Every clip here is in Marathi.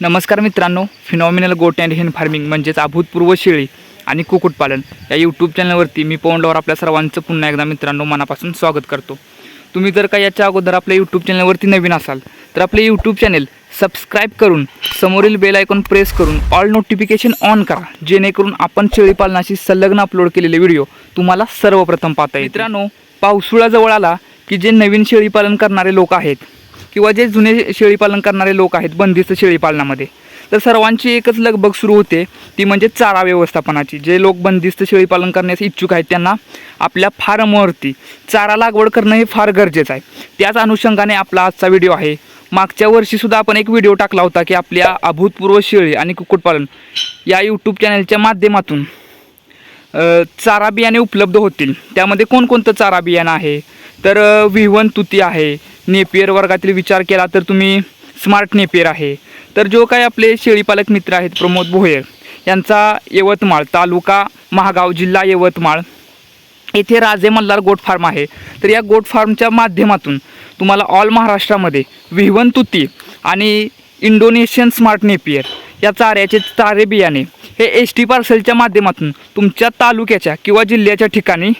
नमस्कार मित्रांनो फिनॉमिनल गोट अँड हेन फार्मिंग म्हणजेच अभूतपूर्व शेळी आणि कुक्कुटपालन या यूट्यूब चॅनलवरती मी पवनलावर आपल्या सर्वांचं पुन्हा एकदा मित्रांनो मनापासून स्वागत करतो. तुम्ही जर का याच्या अगोदर आपल्या यूट्यूब चॅनलवरती नवीन असाल तर आपले यूट्यूब चॅनल सबस्क्राईब करून समोरील बेल आयकॉन प्रेस करून ऑल नोटिफिकेशन ऑन करा जेणेकरून आपण शेळी पालनाशी संलग्न अपलोड केलेले व्हिडिओ तुम्हाला सर्वप्रथम पाहता मित्रांनो पावसाळा जवळ आला की जे नवीन शेळी पालन करणारे लोक आहेत किंवा जे जुने शेळीपालन करणारे लोक आहेत बंदिस्त शेळीपालनामध्ये तर सर्वांची एकच लगबग सुरू होते ती म्हणजे चारा व्यवस्थापनाची. जे लोक बंदिस्त शेळीपालन करण्यास इच्छुक आहेत त्यांना आपल्या फार्मवरती चारा लागवड करणं हे फार गरजेचं आहे. त्याच अनुषंगाने आपला आजचा व्हिडिओ आहे. मागच्या वर्षीसुद्धा आपण एक व्हिडिओ टाकला होता की आपल्या अभूतपूर्व शेळी आणि कुक्कुटपालन या यूट्यूब चॅनलच्या माध्यमातून चारा बियाणे उपलब्ध होतील. त्यामध्ये कोणकोणतं चारा बियाणं आहे? तर विवन तुती आहे. नेपियर वर्गातील विचार केला तर तुम्ही स्मार्ट नेपियर आहे. तर जो काही आपले शेळीपालक मित्र आहेत प्रमोद भोयर यांचा यवतमाळ तालुका महागाव जिल्हा यवतमाळ. येथे राजे मल्हार गोट फार्म आहे. तर या गोट फार्मच्या माध्यमातून तुम्हाला ऑल महाराष्ट्रामध्ये विहवन तुती आणि इंडोनेशियन स्मार्ट नेपियर या चाऱ्याचे चारे बियाणे हे एस टी पार्सलच्या माध्यमातून तुमच्या तालुक्याच्या किंवा जिल्ह्याच्या ठिकाणी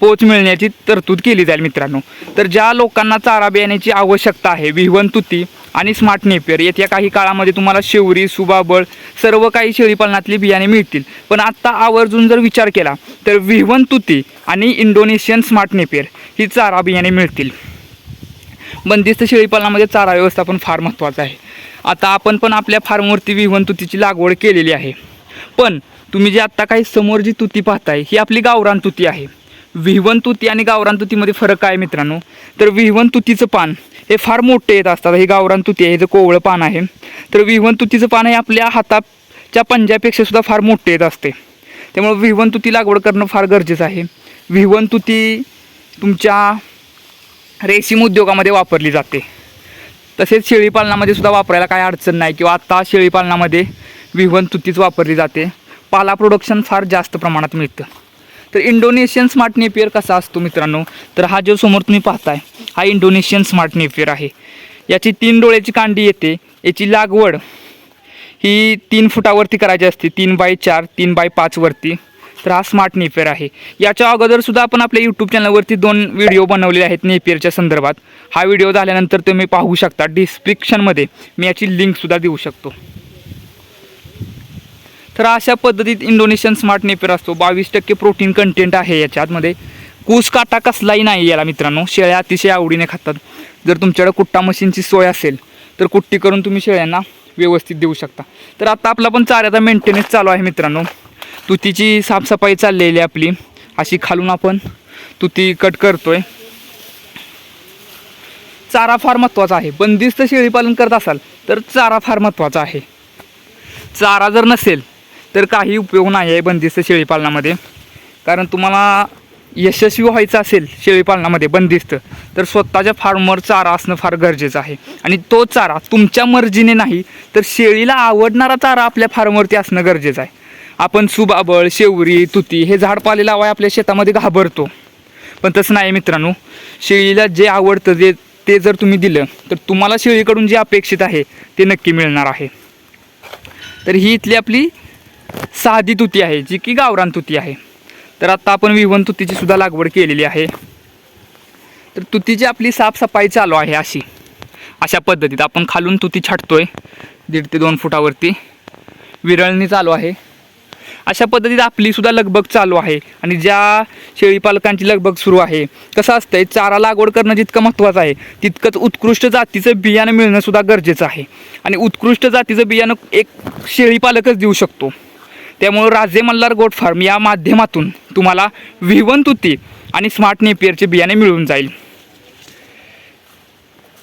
पोच मिळण्याची तरतूद केली जाईल मित्रांनो. तर ज्या लोकांना चारा बियाण्याची आवश्यकता आहे विहवन तुती आणि स्मार्ट नेपियर येत्या काही काळामध्ये तुम्हाला शेवरी सुबाबळ सर्व काही शेळीपालनातली बियाणे मिळतील. पण आत्ता आवर्जून जर विचार केला तर विहवन तुती आणि इंडोनेशियन स्मार्ट नेपियर ही चारा बियाणे मिळतील. बंदिस्त शेळीपालनामध्ये चारा व्यवस्थापन फार महत्त्वाचं आहे. आता आपण पण आपल्या फार्मवरती विहवन तुतीची लागवड केलेली आहे. पण तुम्ही जे आत्ता काही समोर जी तुती पाहताय ही आपली गावरान तुती आहे. विहवन तुती आणि गावरान तुतीमध्ये फरक काय आहे मित्रांनो? तर विहवन तुतीचं पान हे फार मोठे येत असतात. हे गावरान तुती आहे हे जे कोवळं पान आहे. तर विहवन तुतीचं पान हे आपल्या हाताच्या पंजापेक्षा सुद्धा फार मोठे येत असते. त्यामुळे विहवन तुती लागवड करणं फार गरजेचं आहे. विहवन तुती तुमच्या रेशीम उद्योगामध्ये वापरली जाते. तसेच शेळीपालनामध्ये सुद्धा वापरायला काय अडचण नाही किंवा आत्ता शेळीपालनामध्ये विहवन तुतीच वापरली जाते. पाला प्रोडक्शन फार जास्त प्रमाणात मिळतं. तर इंडोनेशियन स्मार्ट नेपियर कसा असतो मित्रांनो? तर हा जो समोर तुम्ही पाहताय हा इंडोनेशियन स्मार्ट नेपियर आहे. याची तीन डोळ्याची कांडी येते. याची लागवड ही तीन फुटावरती करायची असते. तीन बाय चार तीन बाय पाचवरती तर हा स्मार्ट नेपियर आहे. याच्या अगोदरसुद्धा आपण आपल्या यूट्यूब चॅनलवरती दोन व्हिडिओ बनवलेले आहेत नेपियरच्या संदर्भात. हा व्हिडिओ झाल्यानंतर तुम्ही पाहू शकता डिस्क्रिप्शनमध्ये मी याची लिंकसुद्धा देऊ शकतो. तर अशा पद्धतीत इंडोनेशियन स्मार्ट नेपेर असतो. बावीस टक्के प्रोटीन कंटेंट आहे याच्यातमध्ये कूस काटा कसलाही नाही याला मित्रांनो. शेळ्या अतिशय आवडीने खातात. जर तुमच्याकडे कुट्टा मशीनची सोय असेल तर कुट्टी करून तुम्ही शेळ्यांना व्यवस्थित देऊ शकता. तर आता आपला पण चाऱ्याचा मेंटेनन्स चालू आहे मित्रांनो. तुतीची साफसफाई चाललेली आहे आपली. अशी खालून आपण तुती कट करतोय. चारा फार महत्त्वाचा आहे. बंदिस्त शेळीपालन करत असाल तर चारा फार महत्त्वाचा आहे. चारा जर नसेल तर काही उपयोग नाही आहे बंदिस्त शेळीपालनामध्ये कारण तुम्हाला यशस्वी व्हायचं असेल शेळीपालनामध्ये बंदिस्त तर स्वतःच्या फार्मवर चारा असणं फार गरजेचं आहे. आणि तो चारा तुमच्या मर्जीने नाही तर शेळीला आवडणारा चारा आपल्या फार्मवरती असणं गरजेचं आहे. आपण सुबाबळ शेवरी तुती हे झाडपाले लावाय आपल्या शेतामध्ये घाबरतो. पण तसं नाही मित्रांनो शेळीला जे आवडतं जे ते जर तुम्ही दिलं तर तुम्हाला शेळीकडून जे अपेक्षित आहे ते नक्की मिळणार आहे. तर ही इथली आपली साधी तुती आहे जी की गावरान तुती आहे. तर आता आपण विवन तुतीची सुद्धा लागवड केलेली आहे. तर तुतीची आपली साफसफाई चालू आहे अशी. अशा पद्धतीत आपण खालून तुती छाटतोय. दीड ते दोन फुटावरती. विरळणी चालू आहे. अशा पद्धतीत आपलीसुद्धा लगबग चालू आहे. आणि ज्या शेळीपालकांची लगबग सुरू आहे कसं असतंय चारा लागवड करणं जितकं महत्त्वाचं आहे तितकंच उत्कृष्ट जातीचं बियाणं मिळणंसुद्धा गरजेचं आहे. आणि उत्कृष्ट जातीचं बियाणं एक शेळीपालकच देऊ शकतो. त्यामुळं राजे मल्हार गोट फार्म या माध्यमातून तुम्हाला विवन तुती आणि स्मार्ट नेपियरचे बियाणे मिळून जाईल.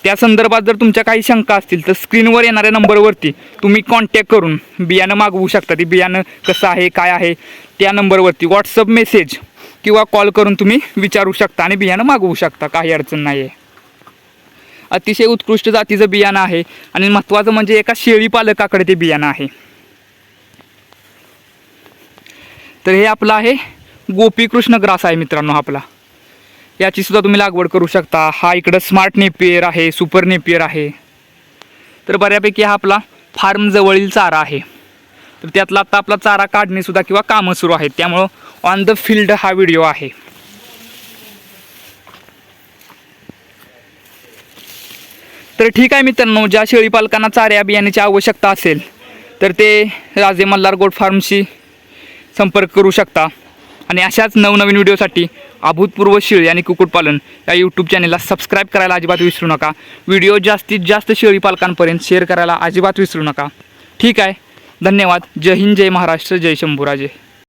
त्या संदर्भात जर तुमच्या काही शंका असतील तर स्क्रीनवर येणाऱ्या नंबरवरती तुम्ही कॉन्टॅक्ट करून बियाणं मागवू शकता. ते बियाणं कसं आहे काय आहे त्या नंबरवरती व्हॉट्सअप मेसेज किंवा कॉल करून तुम्ही विचारू शकता आणि बियाणं मागवू शकता. काही अडचण नाही आहे अतिशय उत्कृष्ट जातीचं बियाणं आहे आणि महत्त्वाचं म्हणजे एका शेळी पालकाकडे ते बियाणं आहे. तर हे आपलं आहे गोपीकृष्ण ग्रास आहे मित्रांनो आपला. याची सुद्धा तुम्ही लागवड करू शकता. हा इकडं स्मार्ट नेपियर आहे सुपर नेपियर आहे. तर बऱ्यापैकी हा आपला फार्म जवळील चारा आहे. तर त्यातला आता आपला चारा काढणेसुद्धा किंवा कामं सुरू आहेत. त्यामुळं ऑन द फील्ड हा व्हिडिओ आहे. तर ठीक आहे मित्रांनो ज्या शेळी पालकांना चाऱ्या बियाण्याची आवश्यकता असेल तर ते राजे मल्हार गोड फार्मशी संपर्क करू शकता. आणि अशाच नवनवीन व्हिडिओसाठी अभूतपूर्व शेळी आणि कुक्कुटपालन या यूट्यूब चॅनलला सबस्क्राईब करायला अजिबात विसरू नका. व्हिडिओ जास्तीत जास्त शेळी पालकांपर्यंत शेअर करायला अजिबात विसरू नका. ठीक आहे. धन्यवाद. जय हिंद जय महाराष्ट्र जय शंभूराजे.